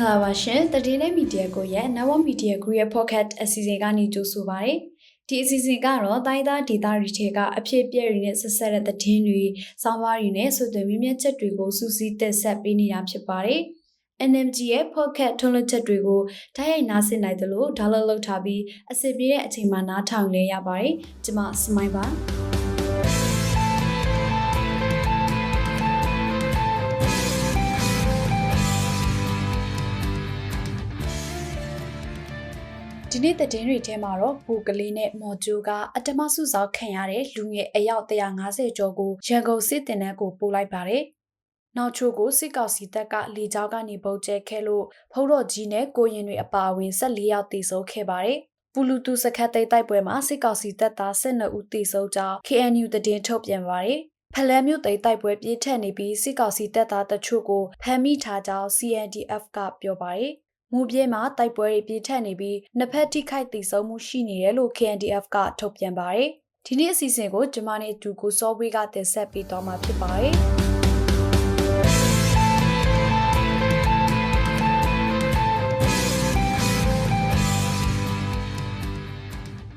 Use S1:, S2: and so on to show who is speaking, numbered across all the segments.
S1: ္ဂလာပါရှင်တတိနဲ့မီဒီယာကိုရဲ့ Network Media Group ရဲ့ podcast အစီအစဉ်ကနေကြိုဆိုပါရစေဒီအစီအစဉ်ကတော့တိုင်းသားဒေသတွေထဲကအဖြစ်အပျက်တွေနဲ့ဆက်ဆက်တဲ့သတင်းတွေ၊စောင်းပါးတွေနဲ့ဆိုတဲ့မြင့်မြတ်ချက်တွေကိုစူးစီးတက်ဆက်ပေးနေတာဖြစ်ပါတယ် NMG ရဲ့ podcast ထုတ်လွှင့်ချက်တွေကိုတိုက်ရိုက်နားဆင်နိုင်တယ်လို့ဒါလောက်လောက်ထားပြီးအစီအပြေတဲ့အချိန်မှာနားထောင်လဲရပါတယ်ကျွန်မစမိုင်းပါ နေ့သတင်းတွေထဲမှာတော့ဘူကလေးနဲ့မော်ဂျိုကအတမစုဆောက်ခံရတဲ့လူငယ်အယောက်150ကျော်ကိုရန်ကုန်စစ်တင်တဲ့ကိုပို့လိုက်ပါတယ်။နောက်ချို့ကိုစစ်ကောင်စီတပ်ကလေကြောင်းကနေပုံကျဲခဲလို့ဖုံးတော်ကြီးနဲ့ကိုရင်တွေအပါအဝင်14ယောက်တေဆုံးခဲ့ပါတယ်။ပူလူတူစခတ်သိမ်းတိုက်ပွဲမှာစစ်ကောင်စီတပ်သား12ဦးတေဆုံးကြောင်း KNU သတင်းထုတ်ပြန်ပါတယ်။ဖလဲမြို့သိမ်းတိုက်ပွဲပြင်းထန်နေပြီးစစ်ကောင်စီတပ်သားတချို့ကိုဖမ်းမိထားကြောင်း CNDF ကပြောပါတယ်။ မူပြေမှာတိုက်ပွဲတွေပြင်းထန်နေပြီးနှစ်ဖက်ထိခိုက်ဒေဆုံးမှုရှိနေတယ်လို့ KNDF ကထုတ်ပြန်ပါတယ်။ဒီနေ့အစီအစဉ်ကိုဂျမနဲ့တူကိုစောဝေးကတင်ဆက်ပေးသွားမှာဖြစ်ပါတယ်။။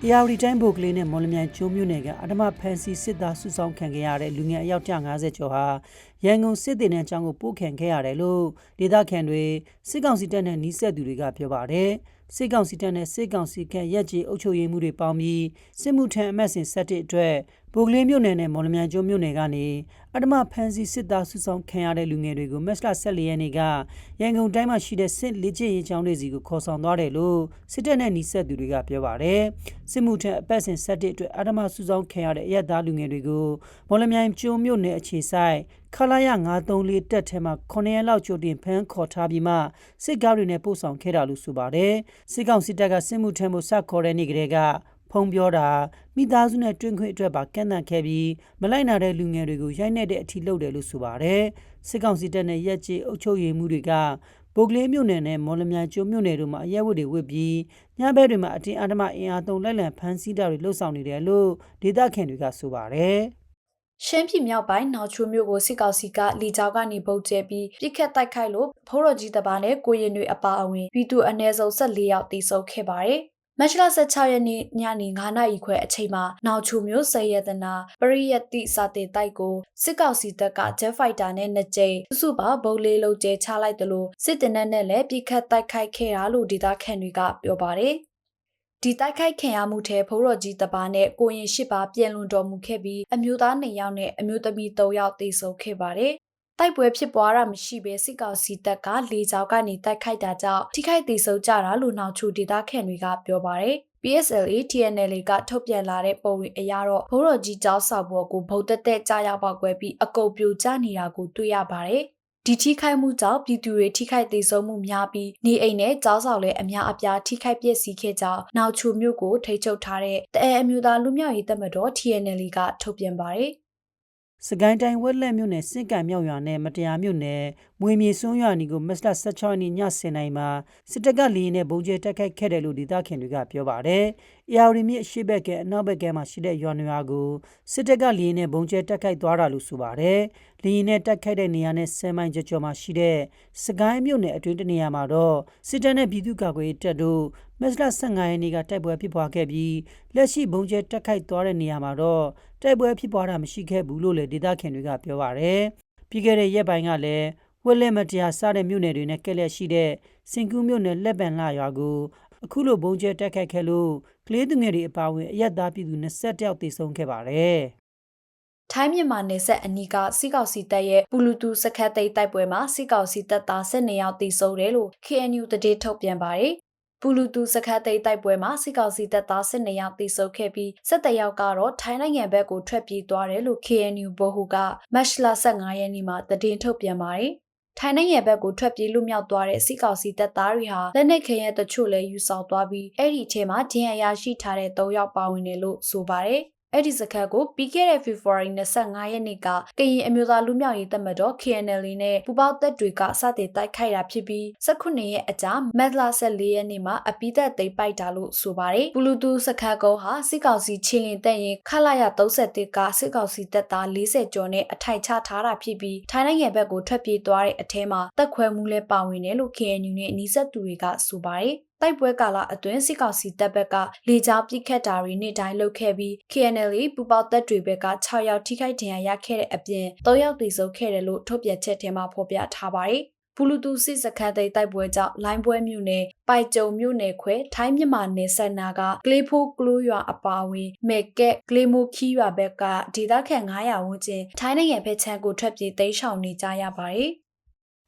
S2: ရာဝတီတိုင်းဘိုကလေးနဲ့မော်လမြိုင်ကျွန်းမြို့နယ်ကအဓမ္မဖန်စီစစ်သားစုဆောင်ခံခဲ့ရတဲ့လူငယ်အယောက်150ကျော်ဟာရန်ကုန်စစ်တေနဲ့အကြောင်းကိုပို့ခံခဲ့ရတယ်လို့ဒေသခံတွေစစ်ကောင်စီတပ်နဲ့နှီးဆက်သူတွေကပြောပါတယ်။စစ်ကောင်စီတပ်နဲ့စစ်ကောင်စီကရက်ကြီးအုပ်ချုပ်ရေးမှုတွေပေါင်းပြီးစစ်မှုထမ်းအမတ်စဉ်7အတွက် ဘိုကလေးမြို့နယ်နဲ့မော်လမြိုင်ကျွန်းမြို့နယ်ကနေအဓမ္မဖန်စီစစ်သားစုဆောင်ခံရတဲ့လူငယ်တွေကိုမက်စလာ14ရက်နေ့ကရန်ကုန်တိုင်းမှာရှိတဲ့စစ်လေ့ကျင့်ရေးကျောင်းတွေစီကိုခေါ်ဆောင်သွားတယ်လို့စစ်တပ်နဲ့နှီးဆက်သူတွေကပြောပါတယ်။စစ်မှုထမ်းအပတ်စဉ်7အတွက်အဓမ္မစုဆောင်ခံရတဲ့အရက်သားလူငယ်တွေကိုမော်လမြိုင်ကျွန်းမြို့နယ်အခြေဆိုင်ခလာရ934တက်ထဲမှာ9ရက်လောက်ကြိုတင်ဖမ်းခေါ်ထားပြီးမှစစ်ကားတွေနဲ့ပို့ဆောင်ခဲ့တာလို့ဆိုပါတယ်စစ်ကောင်စစ်တပ်ကစစ်မှုထမ်းမှုစခေါ်တဲ့နေ့ကလေးက ဖုံပြောတာမိသားစုနဲ့တွင်ခွင့်အတွက်ပါကန့်သတ်ခဲ့ပြီးမလိုက်နာတဲ့လူငယ်တွေကိုရိုက်နှက်တဲ့အထီလုပ်တယ်လို့ဆိုပါတယ်စစ်ကောင်စီတပ်နဲ့ရက်ကြီးအုပ်ချုပ်ရေးမှုတွေကဗိုကလေးမြို့နယ်နဲ့မော်လမြိုင်ကျွန်းမြို့နယ်တို့မှာအရက်ဝတ်တွေဝတ်ပြီးညဘက်တွေမှာအတင်းအဓမ္မအင်အားသုံးလိုက်လံဖမ်းဆီးတာတွေလှုပ်ဆောင်နေတယ်လို့ဒေသခံတွေကဆိုပါတယ်။
S1: ရှမ်းပြည်မြောက်ပိုင်းနောက်ချိုမျိုးကိုစစ်ကောင်စီကလီကြောင်းကနေပုတ်ကျဲပြီးပြစ်ခတ်တိုက်ခိုက်လို့ဖိုးတော်ကြီးတပားနဲ့ကိုရင်တွေအပါအဝင်ပြည်သူအနည်းဆုံး14ယောက်တေဆုံးခဲ့ပါတယ်။ မတ်လ16ရက်နေ့ညနေ9နာရီခွဲအချိန်မှာနောက်ချိုမျိုးစေရတနာပရိယတ်တိစာတင်တိုက်ကိုစစ်ကောင်စီတပ်ကဂျက်ဖိုက်တာနဲ့နှစ်ကြိမ်စုစုပေါင်းဘုံလေးလုံးကျဲချလိုက်တယ်လို့စစ်တင်တဲ့နဲ့လည်းပြစ်ခတ်တိုက်ခိုက်ခဲ့တာလို့ဒေသခံတွေကပြောပါတယ်။ဒီတိုက်ခိုက်ခံရမှုထဲဖိုးတော်ကြီးတပါးနဲ့ကိုရင်ရှိပါပြန်လွန်တော်မူခဲ့ပြီးအမျိုးသား2ယောက်နဲ့အမျိုးသမီး3ယောက်သေဆုံးခဲ့ပါတယ်။ တိုက်ပွဲဖြစ်ပွားတာမရှိဘဲစစ်ကောင်စီတပ်ကလေကြောင်းကနေတိုက်ခိုက်တာကြောင့်ထိခိုက်သေဆုံးကြတာလို့နောက်ချိုဒေသခံတွေကပြောပါတယ်။ PSLA TNL ကထုတ်ပြန်လာတဲ့ပုံတွေအရတော့ဘိုးတော်ကြီးကျောင်းဆောက်ဘောကိုဗုဒ္ဓတဲ့ကြားရောက်ပေါက်ကွဲပြီးအကုပ်ပြိုကျနေတာကိုတွေ့ရပါတယ်။ဒီထိခိုက်မှုကြောင့်ပြည်သူတွေထိခိုက်သေးဆုံးမှုများပြီးနေအိမ်နဲ့ကျောင်းဆောင်လည်းအများအပြားထိခိုက်ပျက်စီးခဲ့ကြောင်းနောက်ချူမြို့ကိုထိချုပ်ထားတဲ့တအဲအမျိုးသားလူမျိုးရေးတပ်မတော် TNL ကထုတ်ပြန်ပါတယ်
S2: စကိုင်းတိုင်းဝက်လက်မြို့နယ်စစ်ကံမြောက်ရွာနဲ့မတရားမြို့နယ်မွေမြေစွန်းရွာနီကိုမက်စတာ16ရက်နေ့ည10:00နာရီမှာစစ်တပ်ကလီရင်နဲ့ဘုံကျဲတက်ခိုက်ခဲ့တယ်လို့ဒေသခံတွေကပြောပါတယ်။အေယာရီမြစ်အရှိဘက်ကအနောက်ဘက်ကမှာရှိတဲ့ရွာနွာကိုစစ်တပ်ကလီရင်နဲ့ဘုံကျဲတက်ခိုက်သွားတာလို့ဆိုပါတယ်။လီရင်နဲ့တက်ခိုက်တဲ့နေရာနဲ့10မိုင်ကျော်မှာရှိတဲ့စကိုင်းမြို့နယ်အတွင်းတနေရာမှာတော့စစ်တပ်နဲ့ပြည်သူ့ကာကွယ်ရေးတပ်တို့မက်စတာ15ရက်နေ့ကတိုက်ပွဲဖြစ်ပွားခဲ့ပြီးလက်ရှိဘုံကျဲတက်ခိုက်သွားတဲ့နေရာမှာတော့ တိုက်ပွဲဖြစ်ပွားတာမရှိခဲ့ဘူးလို့လည်းဒေသခံတွေကပြောပါတယ်။ပြီးခဲ့တဲ့ရက်ပိုင်းကလည်းဝက်လက်မတရားစတဲ့မြို့နယ်တွေနဲ့ကဲ့လက်ရှိတဲ့စင်ကူးမြို့နယ်လက်ပံလှရွာကိုအခုလိုဘုံကျဲတက်ခတ်ခဲ့လို့ကလေးသူငယ်တွေအပါအဝင်အရက်သားပြည်သူ20ယောက်သေဆုံးခဲ့ပါတယ်။
S1: ထိုင်းမြန်မာနယ်စပ်အနီးကစီကောက်စီတပ်ရဲ့ပူလူတူစခတ်သိမ်းတိုက်ပွဲမှာစီကောက်စီတပ်သား12ယောက်သေဆုံးတယ်လို့ KNU တတိထုတ်ပြန်ပါတယ် ပူလူတူစခတ်သိမ်းတိုက်ပွဲမှာစစ်ကောင်စီတပ်သား12ယောက်သေဆုံးခဲ့ပြီး17ယောက်ကတော့ထိုင်းနိုင်ငံဘက်ကိုထွက်ပြေးသွားတယ်လို့ KNU ဗဟိုကမတ်လ15ရက်နေ့မှာသတင်းထုတ်ပြန်ပါတယ်။ထိုင်းနိုင်ငံဘက်ကိုထွက်ပြေးလူမြောက်သွားတဲ့စစ်ကောင်စီတပ်သားတွေဟာလက်နက်ခဲယမ်းတချို့လည်းယူဆောင်သွားပြီးအဲ့ဒီထဲမှာဒဏ်ရာရရှိထားတဲ့3ယောက်ပါဝင်တယ်လို့ဆိုပါတယ်။ အဲ့ဒီစခန်းကိုပြီးခဲ့တဲ့ February 25ရက်နေ့ကကရင်အမျိုးသားလူမျိုးရေးတပ်မတော် KNL နဲ့ပူပေါင်းတပ်တွေကစတင်တိုက်ခိုက်တာဖြစ်ပြီး19ရက်အကြာမက်လာ14ရက်နေ့မှာအပိသက်သိမ်းပိုက်တာလို့ဆိုပါတယ်။ဘလူးတူးစခန်းကုန်းဟာစစ်ကောင်စီချင်းလင်တပ်ရင်ခလာရ31ကစစ်ကောင်စီတပ်သား40ကျော်နဲ့အထိုင်ချထားတာဖြစ်ပြီးထိုင်းနိုင်ငံဘက်ကိုထွက်ပြေးသွားတဲ့အထဲမှာတပ်ခွဲမှုလည်းပါဝင်တယ်လို့ KNU နဲ့အနီးစပ်သူတွေကဆိုပါတယ်။ တိုက်ပွဲကာလအတွင်းစစ်ကောင်စီတပ်ဘက်ကလေကြောင်းပစ်ခတ်တာတွေနေ့တိုင်းလုပ်ခဲ့ပြီး KNL ပူပေါတပ်တွေဘက်က6ယောက်ထိခိုက်ဒဏ်ရာရခဲ့တဲ့အပြင်3ယောက်သေဆုံးခဲ့တယ်လို့ထုတ်ပြန်ချက်ထဲမှာဖော်ပြထားပါတယ်။ဘူလူတူစစ်စခန်းသိမ်းတိုက်ပွဲကြောင့်လိုင်းပွဲမြို့နယ်ပိုက်ကြုံမြို့နယ်ခွဲထိုင်းမြန်မာနယ်စပ်နာကကလေးဖိုးကလူးရွာအပါဝင်မေကက်ကလေးမိုခီရွာဘက်ကဒေသခံ900ဝန်းကျင်ထိုင်းနိုင်ငံဘက်ခြမ်းကိုထွက်ပြေးတိမ်းရှောင်နေကြရပါတယ်။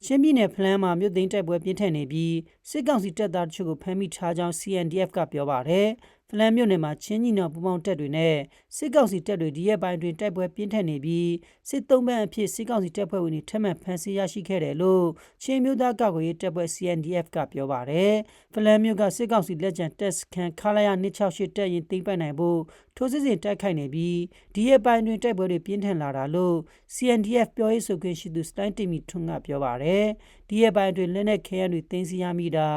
S2: ချင်းပြည်နယ်ဖလန်းမှာမြို့သိမ်းတိုက်ပွဲပြင်းထန်နေပြီးစစ်ကောင်စီတပ်သားတချို့ကိုဖမ်းမိထားကြောင်း CNDF ကပြောပါတယ်။ဖလန်းမြို့နယ်မှာချင်းညီနောင်ပူပေါင်းတပ်တွေနဲ့စစ်ကောင်စီတပ်တွေဒီရက်ပိုင်းတွင်တိုက်ပွဲပြင်းထန်နေပြီးစစ်သုံးပန်းအဖြစ်စစ်ကောင်စီတပ်ဖွဲ့ဝင်တွေထပ်မံဖမ်းဆီးရရှိခဲ့တယ်လို့ချင်းမျိုးသားကာကွယ်ရေးတပ်ဖွဲ့ CNDF ကပြောပါတယ်။ဖလန်းမြို့ကစစ်ကောင်စီလက်ကျန်တပ်စခန်းခလာရ268တပ်ရင်သိမ်းပိုက်နိုင်ဖို့ ထိုးစစ်ဆင်တိုက်ခိုက်နေပြီးဒီရက်ပိုင်းတွင်တိုက်ပွဲတွေပြင်းထန်လာတာလို့ CNDF ပြောရေးဆိုခွင့်ရှိသူစတိုင်းတီမီထွန်းကပြောပါတယ်။ဒီရက်ပိုင်းတွင်လက်နက်ခဲယမ်းတွေသိမ်းဆည်းရမိတာ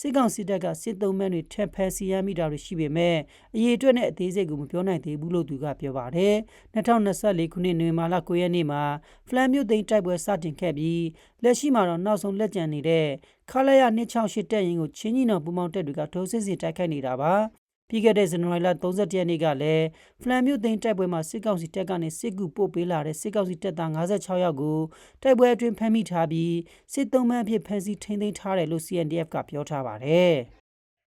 S2: စစ်ကောင်စီတပ်ကစစ်သုံးပန်းတွေထပ်ဖမ်းဆီးရမိတာတွေရှိပေမဲ့အရေးအတွက်နဲ့အသေးစိတ်ကိုမပြောနိုင်သေးဘူးလို့သူကပြောပါတယ်။2024ခုနှစ်နိုဝင်ဘာလ9ရက်နေ့မှာဖလန်မြို့သိမ်းတိုက်ပွဲစတင်ခဲ့ပြီးလက်ရှိမှာတော့နောက်ဆုံးလက်ကျန်နေတဲ့ခလာရ268တပ်ရင်းကိုချင်းကြီးနောင်ပူမောင်တပ်တွေကထိုးစစ်ဆင်တိုက်ခိုက်နေတာပါ။ ပြီးခဲ့တဲ့ဇန်နဝါရီလ31ရက်နေ့ကလည်းဖလန်မြို့သိမ်းတိုက်ပွဲမှာစစ်ကောင်စီတပ်ကနေစစ်ကူပို့ပေးလာတဲ့စစ်ကောင်စီတပ်သား56ယောက်ကိုတိုက်ပွဲအတွင်းဖမ်းမိထားပြီးစစ်သုံးမှန်းအဖြစ်ဖမ်းဆီးထိန်းသိမ်းထားတယ်လို့ CNDF ကပြောထားပါတယ်။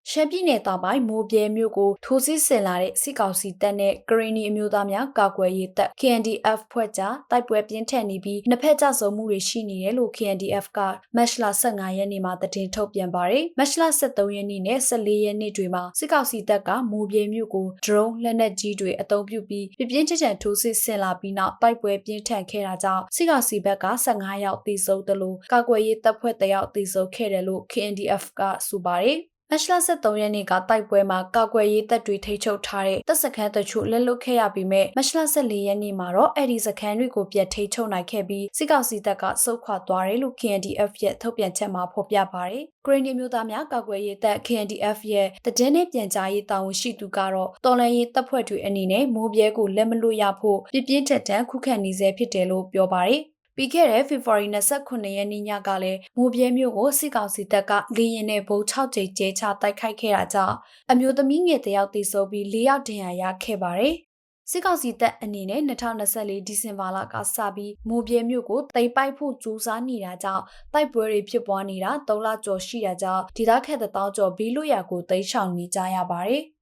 S1: ရှမ်းပြည်နယ်တောင်ပိုင်းမိုးပြဲမြို့ကိုထိုးစစ်ဆင်လာတဲ့စစ်ကောင်စီတပ်နဲ့ကရင်နီအမျိုးသားများကာကွယ်ရေးတပ် KNDF ဖွဲ့ကြားတိုက်ပွဲပြင်းထန်နေပြီးနှစ်ဖက်ကြဆုံမှုတွေရှိနေတယ်လို့ KNDF ကမတ်လ15ရက်နေ့မှာသတင်းထုတ်ပြန်ပါတယ်။မတ်လ23ရက်နေ့နဲ့14ရက်နေ့တွေမှာစစ်ကောင်စီတပ်ကမိုးပြဲမြို့ကို drone လက်နက်ကြီးတွေအသုံးပြုပြီးပြပြင်းထန်ထန်ထိုးစစ်ဆင်လာပြီးနောက်တိုက်ပွဲပြင်းထန်ခဲ့တာကြောင့်စစ်ကောင်စီဘက်က15ယောက်သေဆုံးတယ်လို့ကာကွယ်ရေးတပ်ဖွဲ့တယောက်သေဆုံးခဲ့တယ်လို့ KNDF ကဆိုပါတယ်။ မတ်လ23ရက်နေ့ကတိုက်ပွဲမှာကာကွယ်ရေးတပ်တွေထိချုပ်ထားတဲ့တပ်စခန်းတချို့လက်လွတ်ခဲ့ရပြီးမဲ့မတ်လ14ရက်နေ့မှာတော့အဲ့ဒီစခန်းတွေကိုပြန်ထိချုပ်နိုင်ခဲ့ပြီးစစ်ကောင်စီတပ်ကစုခွာသွားတယ်လို့ KNDF ရဲ့ထုတ်ပြန်ချက်မှာဖော်ပြပါတယ်။ Green မျိုးသားများကာကွယ်ရေးတပ် KNDF ရဲ့တည်င်းနဲ့ပြန်ကြားရေးတာဝန်ရှိသူကတော့တော်လန်ရေးတပ်ဖွဲ့တွေအနေနဲ့မိုးပြဲကိုလက်မလွတ်ရဖို့ပြပြင်းထန်ထန်ခုခံနေဆဲဖြစ်တယ်လို့ပြောပါတယ်။ ပြီးခဲ့တဲ့ဖေဖော်ဝါရီ29ရက်နေ့ညကလည်းမိုးပြဲမြို့ကိုစစ်ကောင်စီတပ်ကလေရင်နဲ့ဗုံး6ကြိမ်ကျဲချတိုက်ခိုက်ခဲ့တာကြောင့်အမျိုးသမီးငယ်တယောက်သေဆုံးပြီး၄ယောက်ဒဏ်ရာရခဲ့ပါတယ်။စစ်ကောင်စီတပ်အနေနဲ့2024ဒီဇင်ဘာလကစပြီးမိုးပြဲမြို့ကိုတိမ်ပိုက်ဖို့ကြိုးစားနေတာကြောင့်တိုက်ပွဲတွေဖြစ်ပွားနေတာ၃လကျော်ရှိတာကြောင့်ဒေသခံတသောကျော်ဘေးလွတ်ရာကိုတိမ်းရှောင်နေကြရပါတယ်။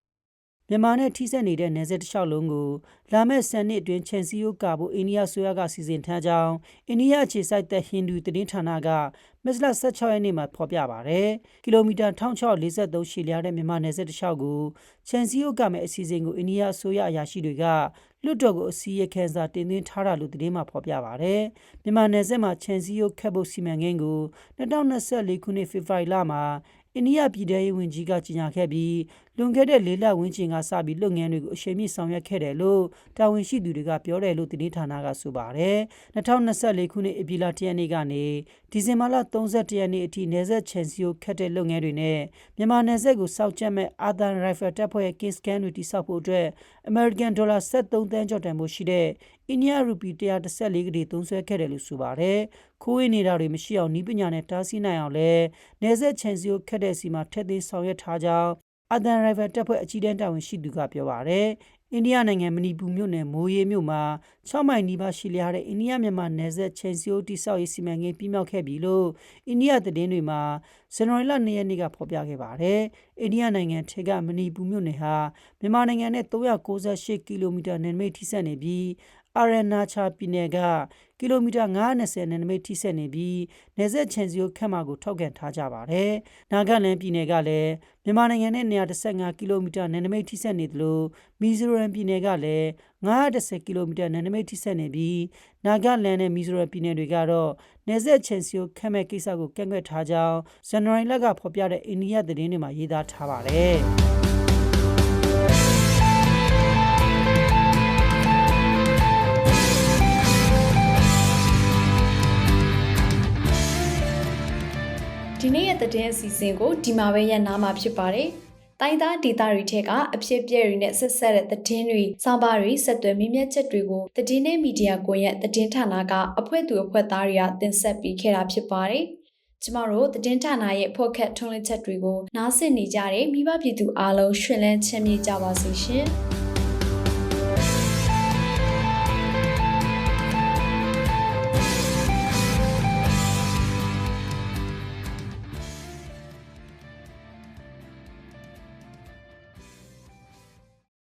S2: မြန်မာနဲ့ထိစပ်နေတဲ့နယ်စပ်တစ်လျှောက်လုံးကိုလာမယ့်ဆန်နှစ်အတွင်းချန်စီယိုကာဖို့အိန္ဒိယဆိုရကစီစဉ်ထားကြောင်းအိန္ဒိယအခြေစိုက်တဲ့ဟိန္ဒူသတင်းဌာနကမက်စလ16ရက်နေ့မှာဖော်ပြပါဗျ။ကီလိုမီတာ1643ရှည်လျားတဲ့မြန်မာနယ်စပ်တစ်လျှောက်ကိုချန်စီယိုကမဲ့အစီအစဉ်ကိုအိန္ဒိယဆိုရအရာရှိတွေကလွတ်တော်ကိုအစီရခံစာတင်သွင်းထားတာလို့သတင်းမှာဖော်ပြပါဗျ။မြန်မာနယ်စပ်မှာချန်စီယိုခက်ဖို့စီမံကိန်းကို2024ခုနှစ်ဖေဖော်ဝါရီလမှာ အိန္ဒိယပြည်ထောင်ရေးဝန်ကြီးကကြေညာခဲ့ပြီးလွန်ခဲ့တဲ့လေးလဝန်းကျင်ကစပြီးလုပ်ငန်းတွေကိုအရှိန်မြင့်ဆောင်ရွက်ခဲ့တယ်လို့တာဝန်ရှိသူတွေကပြောတယ်လို့သတင်းဌာနကဆိုပါတယ်။2024ခုနှစ်ဧပြီလ10ရက်နေ့ကနေဒီဇင်ဘာလ31ရက်နေ့အထိနယ်စပ်ချန်စီယိုခတ်တဲ့လုပ်ငန်းတွေနဲ့မြန်မာနယ်စပ်ကိုစောက်ချက်မဲ့အာသန်ရိုင်ဖယ်တပ်ဖွဲ့ရဲ့ကင်းစကန်တွေတိစောက်ဖို့အတွက် American Dollar 73တန်းကျော်တန်ဖို့ရှိတဲ့ အိန္ဒိယရူပီ114ကတိသုံးစွဲခဲ့တယ်လို့ဆိုပါတယ်။ခိုးဝေးနေတာတွေမရှိအောင်ဤပညာနဲ့တားဆီးနိုင်အောင်လဲနယ်စပ်ချန်စီယိုခတ်တဲ့စီမှာထက်သိမ်းဆောင်ရွက်ထားကြောင်းအာဒန်ရိုင်ဖယ်တပ်ဖွဲ့အကြီးတန်းတာဝန်ရှိသူကပြောပါရယ်အိန္ဒိယနိုင်ငံမဏိပူမြို့နယ်မိုးရေးမြို့မှာ6မိုင်နီးပါးရှိလျားတဲ့အိန္ဒိယမြန်မာနယ်စပ်ချင်းစီယိုတိဆောက်ရေးစီမံကိန်းပြီးမြောက်ခဲ့ပြီလို့အိန္ဒိယသတင်းတွေမှာဇန်နဝါရီလ2ရက်နေ့ကဖော်ပြခဲ့ပါတယ်။အိန္ဒိယနိုင်ငံထေကမဏိပူမြို့နယ်ဟာမြန်မာနိုင်ငံနဲ့398ကီလိုမီတာနယ်နိမိတ်ထိစပ်နေပြီး အာရနာချာပြည်နယ်ကကီလိုမီတာ920နယ်နိမိတ်ထိစပ်နေပြီးနေဆက်ချန်စီယိုခက်မာကိုထောက်ကန်ထားကြပါတယ်။နာဂလန်ပြည်နယ်ကလည်းမြန်မာနိုင်ငံနဲ့115ကီလိုမီတာနယ်နိမိတ်ထိစပ်နေသလိုမီဇိုရမ်ပြည်နယ်ကလည်း910ကီလိုမီတာနယ်နိမိတ်ထိစပ်နေပြီးနာဂလန်နဲ့မီဇိုရမ်ပြည်နယ်တွေကတော့နေဆက်ချန်စီယိုခက်မဲ့ကိစ္စကိုကန့်ကွက်ထားကြောင်းဇန်နဝါရီလကဖော်ပြတဲ့အိန္ဒိယသတင်းတွေမှာရေးသားထားပါတယ်။
S1: ဒီနေ့ရဲ့သတင်းအစီအစဉ်ကိုဒီမှာပဲရပ်နားမှာဖြစ်ပါတယ်။တိုင်းသားဒေသတွေထက်ကအဖြစ်အပျက်တွေနဲ့ဆက်ဆက်တဲ့သတင်းတွေ၊စောင်းပါတွေဆက်သွယ်မြင့်မြတ်ချက်တွေကိုသတင်းနဲ့မီဒီယာကွန်ရက်သတင်းဌာနကအဖွဲ့သူအဖွဲ့သားတွေကတင်ဆက်ပေးခဲ့တာဖြစ်ပါတယ်။ကျမတို့သတင်းဌာနရဲ့ဖော့ခတ်ထုံးလင်းချက်တွေကိုနားဆင်နေကြတဲ့မိဘပြည်သူအားလုံးရှင်လန်းချမ်းမြေ့ကြပါစေရှင်။